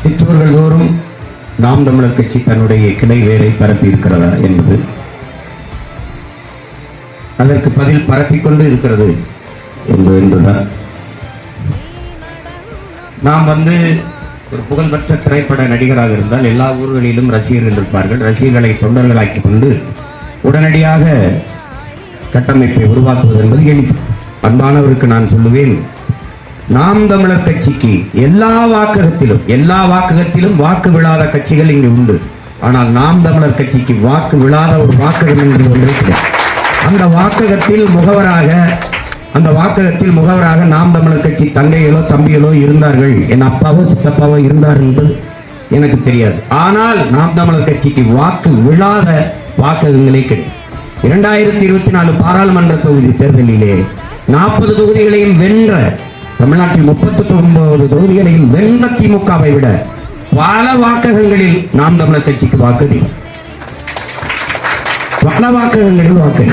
சிற்றூர்கள் தோறும் நாம் தமிழர் கட்சி தன்னுடைய கிளை வேரை பரப்பி இருக்கிறதா என்பது அதற்கு பதில் பரப்பிக்கொண்டு இருக்கிறது என்பது என்பதுதான். நாம் வந்து ஒரு புகழ்பெற்ற திரைப்பட நடிகராக இருந்தால் எல்லா ஊர்களிலும் ரசிகர்கள் இருப்பார்கள். ரசிகர்களை தொண்டர்களாக்கி கொண்டு உடனடியாக கட்டமைப்பை உருவாக்குவது என்பது எளிது. அன்பானவருக்கு நான் சொல்லுவேன் நாம் தமிழர் கட்சிக்கு எல்லா வாக்ககத்திலும் எல்லா வாக்ககத்திலும் வாக்கு விழாத கட்சிகள் இங்கு உண்டு. ஆனால் நாம் தமிழர் கட்சிக்கு வாக்கு விழாத ஒரு வாக்ககம் என்று அந்த வாக்ககத்தில் முகவராக அந்த வாக்ககத்தில் முகவராக நாம் தமிழர் கட்சி தங்கைகளோ தம்பிகளோ இருந்தார்கள். என் அப்பாவோ சித்தப்பாவோ இருந்தார் என்பது எனக்கு தெரியாது. ஆனால் நாம் தமிழர் கட்சிக்கு வாக்கு விழாத வாக்ககங்களே கிடையாது. இரண்டாயிரத்தி இருபத்தி நாலு பாராளுமன்ற தொகுதி தேர்தலிலே நாற்பது தொகுதிகளையும் வென்ற முப்பத்தி ஒன்பது தொகுதிகளையும் வெல்ல திமுகவை விட பல வாக்ககங்களில் நாம் தமிழர் கட்சிக்கு வாக்குதி பல வாக்ககங்களில் வாக்கு